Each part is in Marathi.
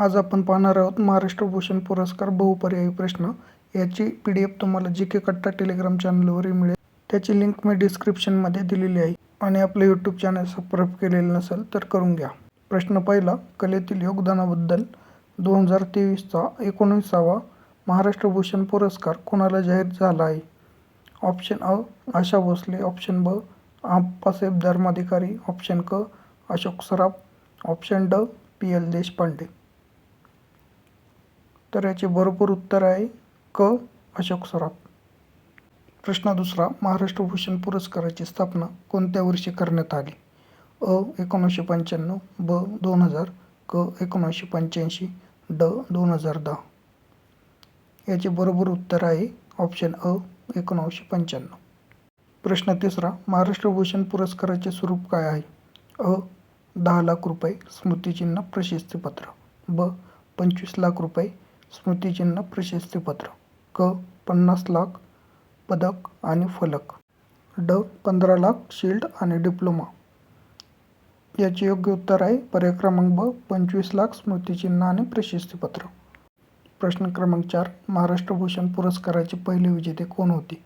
आज आपण पाहणार आहोत महाराष्ट्र भूषण पुरस्कार बहुपर्यायी प्रश्न. याची पी डी एफ तुम्हाला जी के कट्टा टेलिग्राम चॅनलवरही मिळेल. त्याची लिंक मी डिस्क्रिप्शनमध्ये दिलेली आहे. आणि आपलं यूट्यूब चॅनल सबस्क्राईब केलेलं नसेल तर करून घ्या. प्रश्न पहिला कलेतील योगदानाबद्दल. दोन हजार तेवीसचा एकोणीसावा महाराष्ट्र भूषण पुरस्कार कोणाला जाहीर झाला आहे? ऑप्शन अ आशा भोसले. ऑप्शन ब आप्पासाहेब धर्माधिकारी. ऑप्शन क अशोक सराफ. ऑप्शन ड पी एल देशपांडे. तर याचे बरोबर उत्तर आहे. क. अशोक सराफ. प्रश्न दुसरा महाराष्ट्र भूषण पुरस्काराची स्थापना कोणत्या वर्षी करण्यात आली? अ. एकोणीसशे पंच्याण्णव ब. दोन हजार क. एकोणीसशे पंच्याऐंशी ड. दोन हजार दहा. याचे बरोबर उत्तर आहे. ऑप्शन अ एकोणीसशे पंच्याण्णव. प्रश्न तिसरा महाराष्ट्र भूषण पुरस्काराचे स्वरूप काय आहे? अ. दहा लाख रुपये स्मृतिचिन्ह प्रशस्तीपत्र. ब. पंचवीस लाख रुपये स्मृतिचिन्ह प्रशस्तीपत्र क पन्नास लाख पदक आणि फलक. ड पंधरा लाख शिल्ड आणि डिप्लोमा. याचे योग्य उत्तर आहे पर्याय क्रमांक ब पंचवीस लाख स्मृतिचिन्ह आणि प्रशस्तीपत्र प्रश्न क्रमांक चार महाराष्ट्र भूषण पुरस्काराचे पहिले विजेते कोण होते?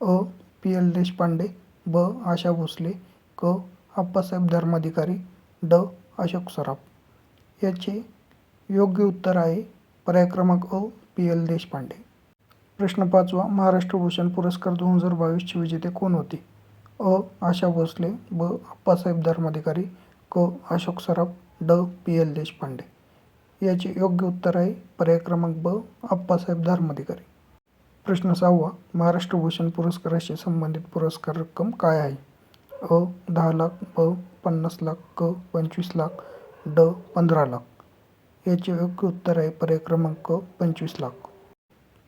अ पी. एल. देशपांडे ब आशा भोसले क आप्पासाहेब धर्माधिकारी ड अशोक सराफ. याचे योग्य उत्तर आहे पर्याय क्रमांक अ पी. एल. देशपांडे. प्रश्न पाचवा महाराष्ट्र भूषण पुरस्कार दोन हजार बावीसचे विजेते कोण होते? अ आशा भोसले ब अप्पासाहेब धर्माधिकारी क अशोक सराफ ड पी. एल. देशपांडे. याचे योग्य उत्तर आहे पर्याय क्रमांक ब अप्पासाहेब धर्माधिकारी. प्रश्न सहावा महाराष्ट्र भूषण पुरस्काराशी संबंधित पुरस्कार रक्कम काय आहे? अ दहा लाख ब पन्नास लाख क पंचवीस लाख ड पंधरा लाख. याचे योग्य उत्तर आहे पर्याय क्रमांक पंचवीस लाख.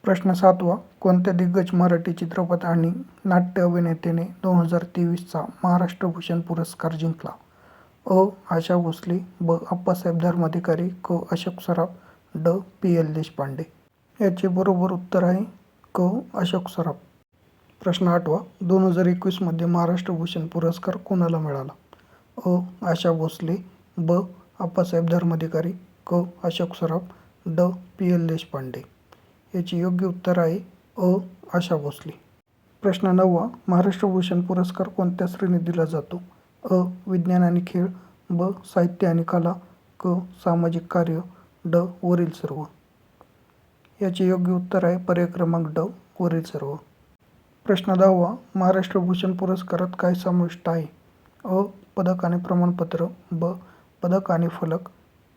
प्रश्न सातवा कोणत्या दिग्गज मराठी चित्रपट आणि नाट्य अभिनेत्याने दोन हजार तेवीसचा महाराष्ट्र भूषण पुरस्कार जिंकला? अ. आशा भोसले ब. अप्पासाहेब धर्माधिकारी क. अशोक सराफ ड. पी. एल. देशपांडे. याचे बरोबर उत्तर आहे क. अशोक सराफ. प्रश्न आठवा दोन हजार एकवीसमध्ये महाराष्ट्र भूषण पुरस्कार कोणाला मिळाला? अ. आशा भोसले ब. अप्पासाहेब धर्माधिकारी क अशोक सराफ ड. पी. एल. देशपांडे. याचे योग्य उत्तर आहे अ. आशा भोसले. प्रश्न नववा महाराष्ट्र भूषण पुरस्कार कोणत्या श्रेणीत दिला जातो? अ. विज्ञान आणि खेळ ब. साहित्य आणि कला क. सामाजिक कार्य ड. वरील सर्व. याचे योग्य उत्तर आहे पर्याय क्रमांक ड वरील सर्व. प्रश्न दहावा महाराष्ट्र भूषण पुरस्कारात काय समाविष्ट आहे? अ. पदक आणि प्रमाणपत्र ब. पदक आणि फलक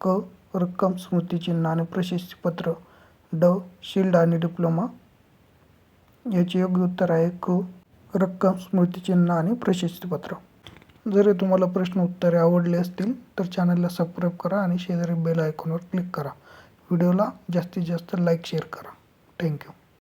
क. रक्कम स्मृतिचिन्ह आणि प्रशस्तीपत्र ड शिल्ड आणि डिप्लोमा. याचे योग्य उत्तर आहे क रक्कम स्मृतिचिन्ह आणि प्रशस्तीपत्र जर तुम्हाला प्रश्न उत्तरे आवडले असतील तर चॅनलला सबस्क्राईब करा आणि शेजारी बेल आयकॉनवर क्लिक करा. व्हिडिओला जास्तीत जास्त लाईक शेअर करा. थँक्यू